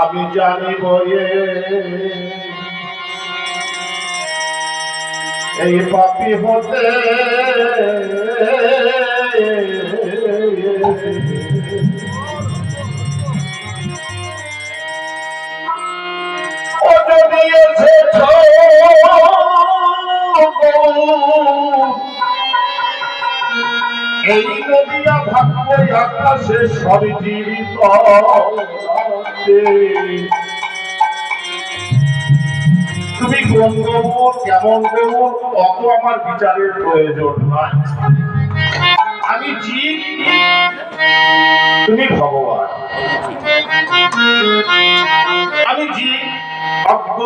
আমি জানি বয়ে এই পাপি হতে তুমি কোন গৌর কেমন অত আমার বিচারের প্রয়োজন নাই। আমি তুমি ভগবান। আমি জীব, অজ্ঞ,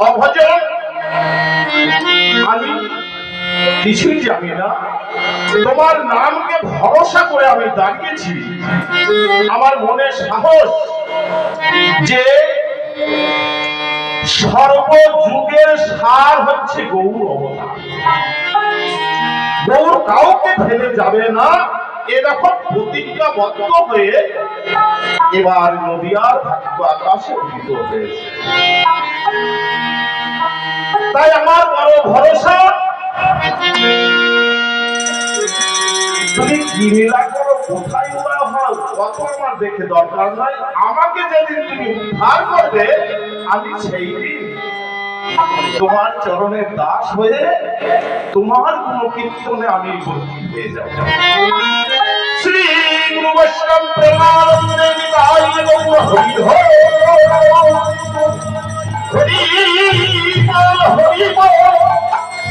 অভজন। আমি কিছুই জানি না। তোমার নামকে ভরসা করে আমি দাঁড়িয়েছি। আমার মনে সাহস যে সর্বযুগের সার হচ্ছে গৌর অবতার। গৌর কাউকে ফেলে যাবে না। এরকম প্রতিজ্ঞাবদ্ধ হয়ে এবার নদিয়ার ভাগ্য আকাশে উদিত হয়েছে। তাই আমার বড় ভরসা তোমার চরণের দাস হয়ে তোমার কোন কীর্তনে আমি ভর্তি যাব। শ্রী গুরু বৈষ্ণব প্রেমানন্দে নিতাই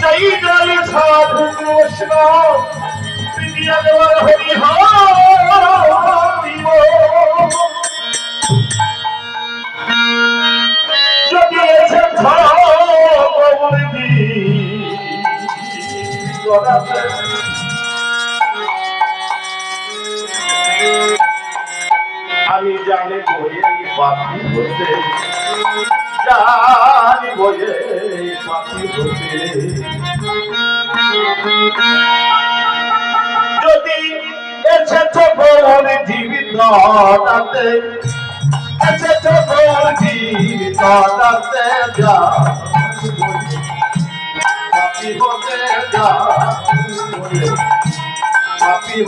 জয় জয় সাধু বৈষ্ণব প্রিয়া দেওয়ার হরি হরি যদি এসেছ ভগবান জীবিত তাতে এসেছ ভগবান জীবিত তাতে যা। হতে যা। হতে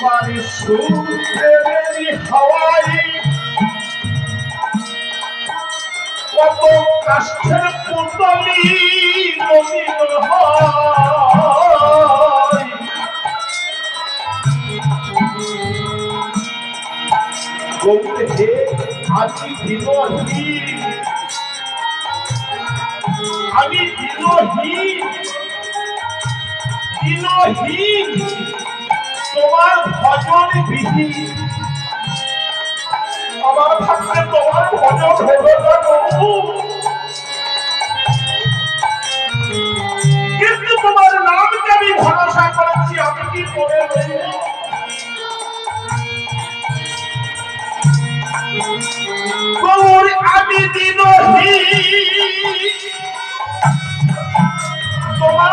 তোমার সুখের হাওয়াই কত কাষ্ঠের পুতলি হয়। গৌরে আজি দিবহি আমি দিনহীন দিনহীন তোমার ভজন বিহীন আমার থাকতে তোমার ভজন হলো কিন্তু তোমার নামকে আমি ভরসা করেছি, আমি কি করে আমি তোমার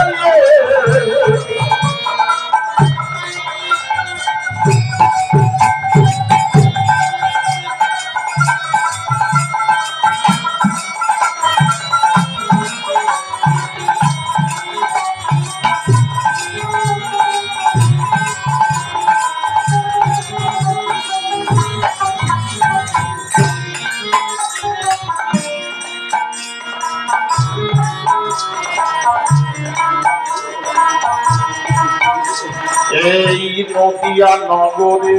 এই নদিয়া নগরে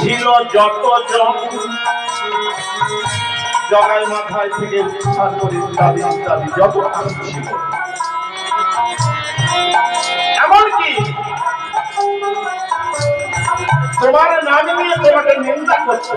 ছিল যত জগাই মাথায় থেকে উত্থান করে ইত্যাদি ইত্যাদি যত ছিল। এমনকি তোমার নাম নিয়ে তোমাকে নিন্দা করছে।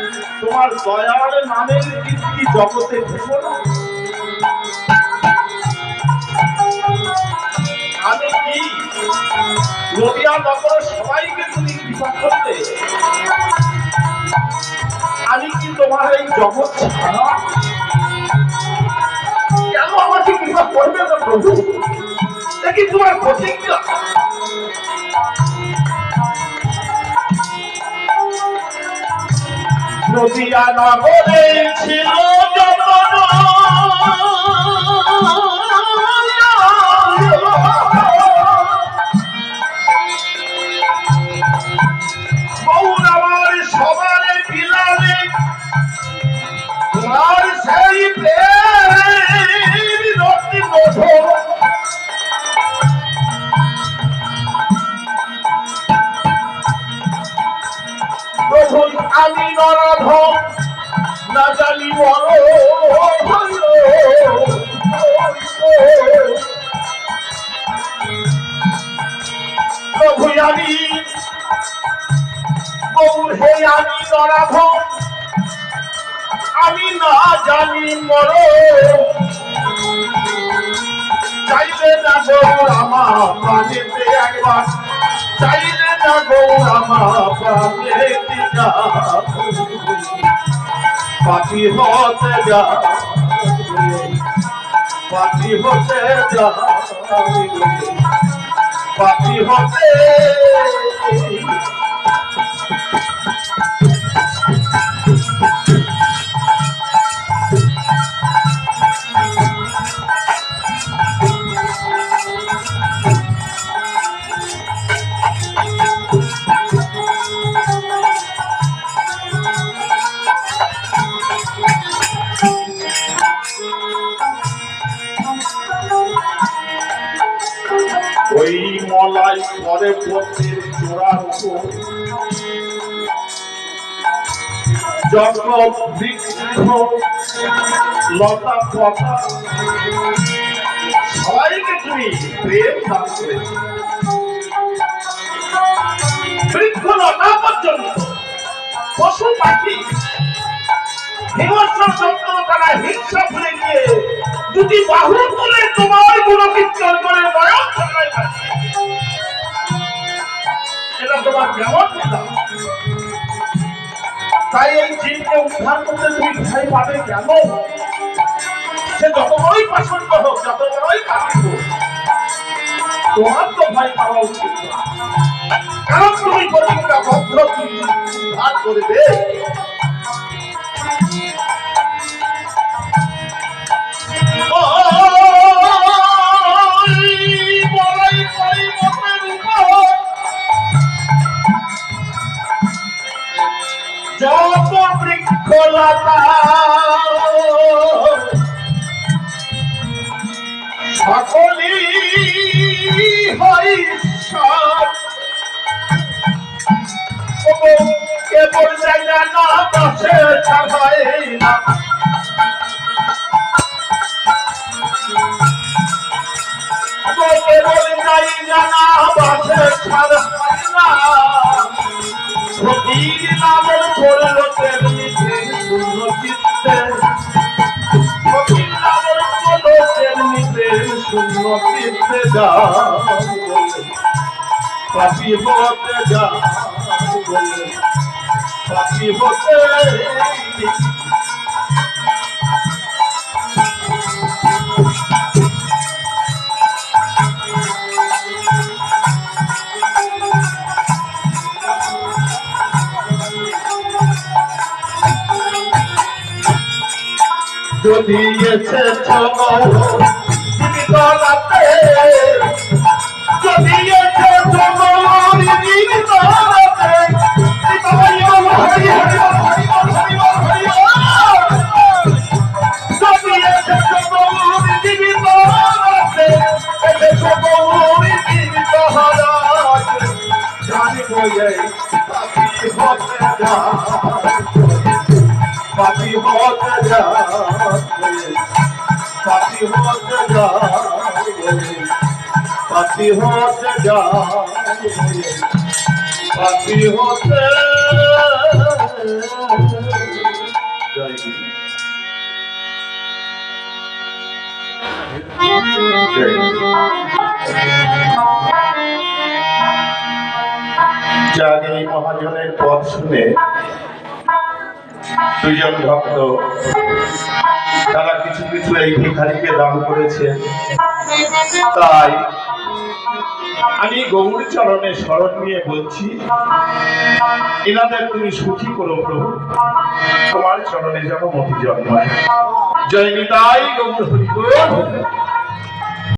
তোমার দয়ার নামের কীর্তি জগতে না। কি সবাইকে তুমি কি তোমার এই জগৎ কেন আমাকে কৃপা করবে না প্রভু? দেখি তোমার প্রতিজ্ঞা? নদিয়া নগরে ছিল প্রভু আমি হে আমি নরধম আমি না জানি মর চাইলে না গৌর আমার প্রাণেতে একবার, চাইলে না গৌর আমার পাখি হতে যা। পাখি হতে পাখি হতে পথের জন্ম বৃক্ষ লতা সবাইকে তুমি প্রেম দান বৃক্ষ লতা পর্যন্ত পশু পাখি হিংস্র যন্ত্র তারা হিংসা ভুলে গিয়ে দুটি বাহু তুলে তোমার গুণকীর্তন করে নয়ন। এটা তোমার কেমন তাই এই জীবকে উদ্ধার করতে তুমি ভয় পাবে কেন? সে যত বড়ই পছন্দ হোক যত বড়ই কাছে তোমার তো ভয় পাওয়া উচিত। কারণ তুমি প্রতিজ্ঞা ভদ্র তুমি, উদ্ধার করবে। সকলি হয় কেবল জায়গা না বসে ছাড়াই না। যদি এসেছ জীবিত রাতে হতে যায় হতে পাপি হতে এই মহাজনের পথ শুনে দুজন ভক্ত, তারা কিছু কিছু এই ভিখারিকে দান করেছে। তাই আমি গৌর চরণে স্মরণ নিয়ে বলছি, এনাদের তুমি সুখী করো প্রভু, তোমার চরণে যেন মতি জন্মায়। জয় নিতাই গৌর হরি